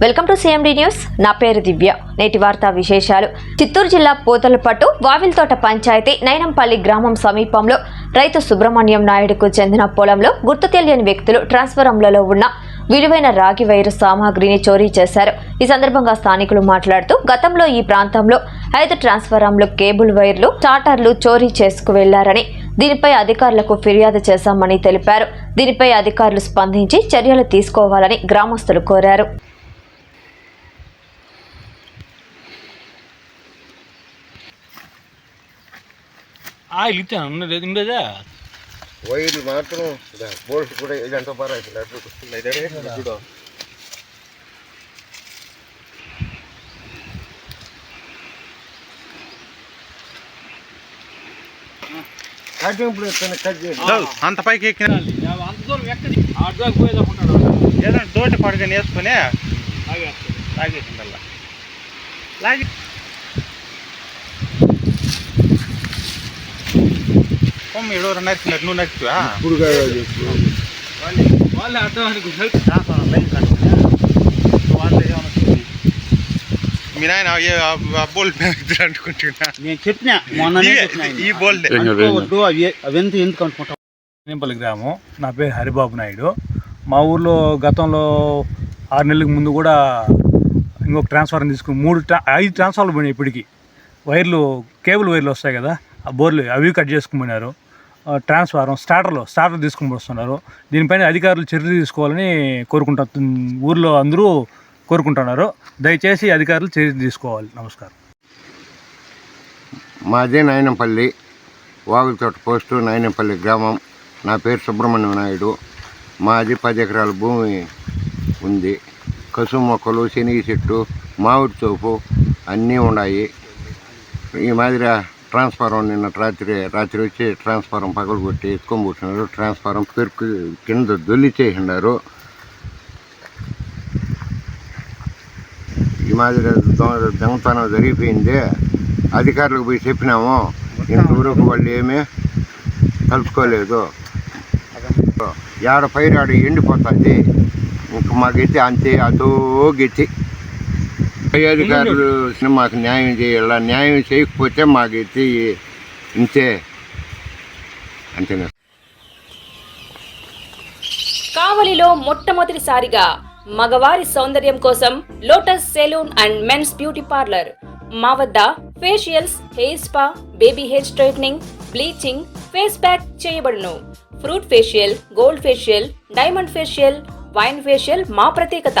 Welcome to CMD news నా పేరు దివ్య. నేటి వార్తా విశేషాలు. చిత్తూరు జిల్లా పోతలపట్టు వావిల్తోట పంచాయతీ నైనంపల్లి గ్రామం సమీపంలో రైతు సుబ్రహ్మణ్యం నాయుడుకు చెందిన పొలంలో గుర్తు తెలియని వ్యక్తులు ట్రాన్స్ఫరంలలో ఉన్న విలువైన రాగి వైరు సామాగ్రిని చోరీ చేశారు. ఈ సందర్భంగా స్థానికులు మాట్లాడుతూ గతంలో ఈ ప్రాంతంలో ఐదు ట్రాన్స్ఫరంలు కేబుల్ వైర్లు చార్టర్లు చోరీ చేసుకు వెళ్ళారని దీనిపై అధికారులకు ఫిర్యాదు చేశామని తెలిపారు. దీనిపై అధికారులు స్పందించి చర్యలు తీసుకోవాలని గ్రామస్తులు కోరారు. ఆయిల్ ఇచ్చాను ఉన్నది. ఉండేదా వైర్లు మాత్రం బోల్ట్ కూడా ఇదంతా బాగా చూడు. అంత పైకి ఎక్కిన? ఏదైనా దోటి పడుకొని వేసుకొని ఆగేస్తాడు లాగేసిందల్లా లాగి నరికివా ఇప్పుడు కాదు అది. ఇప్పుడు. వాళ్ళే అర్థానికి మీ నాయన బోల్ నేను చెప్పిన ఆయన. ఈ బోల్ అవి అవెంత ఎందుకు అనుకుంటాం నేంపల్లి గ్రామం. నా పేరు హరిబాబు నాయుడు. మా ఊర్లో గతంలో ఆరు నెలలకు ముందు కూడా ఇంకొక ట్రాన్స్ఫార్మర్ తీసుకుని మూడు ట్రా ఐదు ట్రాన్స్ఫార్మర్లు పోయినాయి ఇప్పటికి. వైర్లు కేబుల్ వైర్లు వస్తాయి కదా ఆ బోర్లు అవి కట్ చేసుకుని ట్రాన్స్ఫారం ఆ, స్టార్టర్లు స్టార్టర్ తీసుకుని వస్తున్నారు. దీనిపైన అధికారులు చర్యలు తీసుకోవాలని కోరుకుంటా ఊర్లో అందరూ కోరుకుంటున్నారు. దయచేసి అధికారులు చర్య తీసుకోవాలి. నమస్కారం. మాదే నాయనంపల్లి వాగులతోట పోస్టు నాయనంపల్లి గ్రామం. నా పేరు సుబ్రహ్మణ్యం నాయుడు. మాది పది ఎకరాల భూమి ఉంది. కసు మొక్కలు శనగ చెట్టు మామిడి తోపు అన్నీ ఉన్నాయి. ఈ మాదిరి ట్రాన్స్ఫారం నిన్న రాత్రి రాత్రి వచ్చి ట్రాన్స్ఫారం పగలు కొట్టి ఎత్తుకొని పోతున్నారు. ట్రాన్స్ఫారం పెరుకు కింద దొల్లి చేసినారు ఈ మాదిరి దొంగతనం జరిగిపోయింది. అధికారులకు పోయి చెప్పినాము. ఇంతవరకు వాళ్ళు ఏమీ కలుసుకోలేదు ఏడ పైరాడు ఎండిపోతుంది. ఇంక మా గతి అంతే అదో గతి. పై అధికారులు మాకు న్యాయం చేయాల. న్యాయం చేయకపోతే మా గతి ఇంతే. అంతేనా? కావలిలో మొట్టమొదటిసారిగా మగవారి సౌందర్యం కోసం Lotus salon and men's beauty parlour. మా వద్ద facials hair spa baby hair straightening bleaching face pack చేయబడును. Fruit facial gold facial diamond facial wine facial మా ప్రత్యేకత.